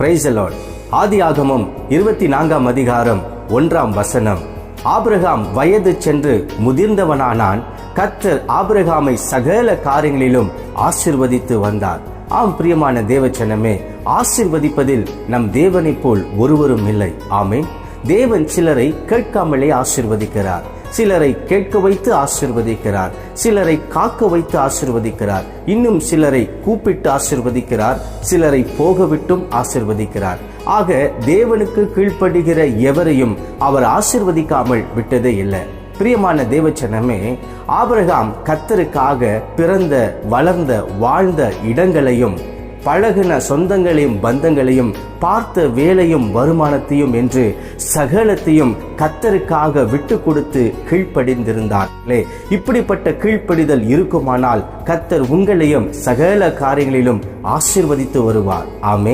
பிரைசலாட் ஆதி ஆகமம் இருபத்தி நான்காம் அதிகாரம் ஒன்றாம் வசனம். ஆபிரகாம் வயது சென்று முதிர்ந்தவனானான். கத்தர் ஆபிரகாமை சகல காரியங்களிலும் ஆசிர்வதித்து வந்தார். ஆம் பிரியமான தேவச்சனமே ஆசிர்வதிப்பதில் நம் தேவனைப் போல் ஒருவரும் இல்லை. ஆமென். தேவன் சிலரை கேட்காமலே ஆசிர்வதிக்கிறார். சிலரை கேட்க வைத்து ஆசிர்வதிக்கிறார். சிலரை காக்க வைத்து ஆசிர்வதிக்கிறார். இன்னும் சிலரை கூப்பிட்டு ஆசிர்வதிக்கிறார். சிலரை போகவிட்டும் ஆசிர்வதிக்கிறார். ஆக தேவனுக்கு கீழ்ப்படுகிற எவரையும் அவர் ஆசிர்வதிக்காமல் விட்டதே இல்லை. பிரியமான தேவச்சனமே ஆபரகாம் கத்தருக்காக பிறந்த வளர்ந்த வாழ்ந்த இடங்களையும் பழகின சொந்தங்களையும் பந்தங்களையும் பார்த்த வேலையும் வருமானத்தையும் என்று சகலத்தையும் கத்தருக்காக விட்டு கொடுத்து கீழ்ப்படிந்திருந்தார்களே இப்படிப்பட்ட கீழ்ப்படிதல் இருக்குமானால் கத்தர் உங்களையும் சகல காரியங்களிலும் ஆசிர்வதித்து வருவார். ஆமே